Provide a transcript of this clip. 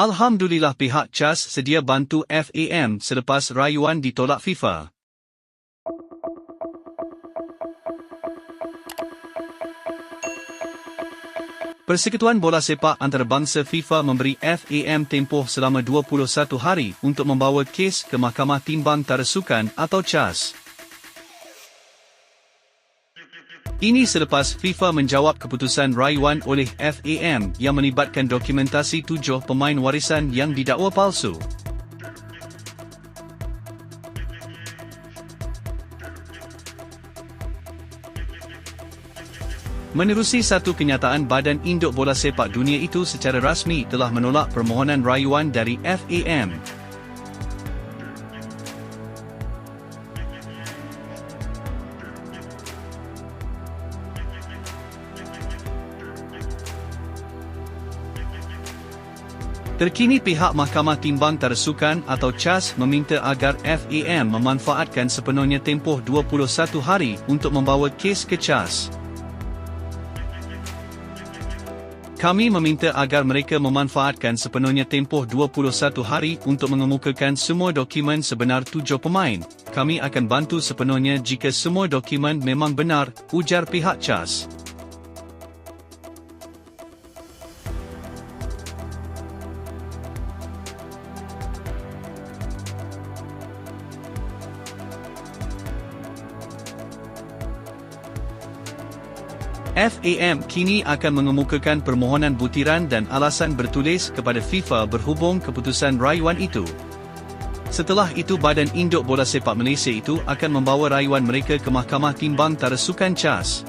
Alhamdulillah pihak CAS sedia bantu FAM selepas rayuan ditolak FIFA. Persekutuan Bola Sepak Antarabangsa FIFA memberi FAM tempoh selama 21 hari untuk membawa kes ke Mahkamah Timbang Tarasukan atau CAS. Ini selepas FIFA menjawab keputusan rayuan oleh FAM yang melibatkan dokumentasi tujuh pemain warisan yang didakwa palsu. Menerusi satu kenyataan Badan Induk Bola Sepak Dunia itu secara rasmi telah menolak permohonan rayuan dari FAM. Terkini pihak Mahkamah Timbang Tarsukan atau CAS meminta agar FAM memanfaatkan sepenuhnya tempoh 21 hari untuk membawa kes ke CAS. Kami meminta agar mereka memanfaatkan sepenuhnya tempoh 21 hari untuk mengemukakan semua dokumen sebenar tujuh pemain. Kami akan bantu sepenuhnya jika semua dokumen memang benar, ujar pihak CAS. FAM kini akan mengemukakan permohonan butiran dan alasan bertulis kepada FIFA berhubung keputusan rayuan itu. Setelah itu Badan Induk Bola Sepak Malaysia itu akan membawa rayuan mereka ke Mahkamah Timbang Tarasukan CAS.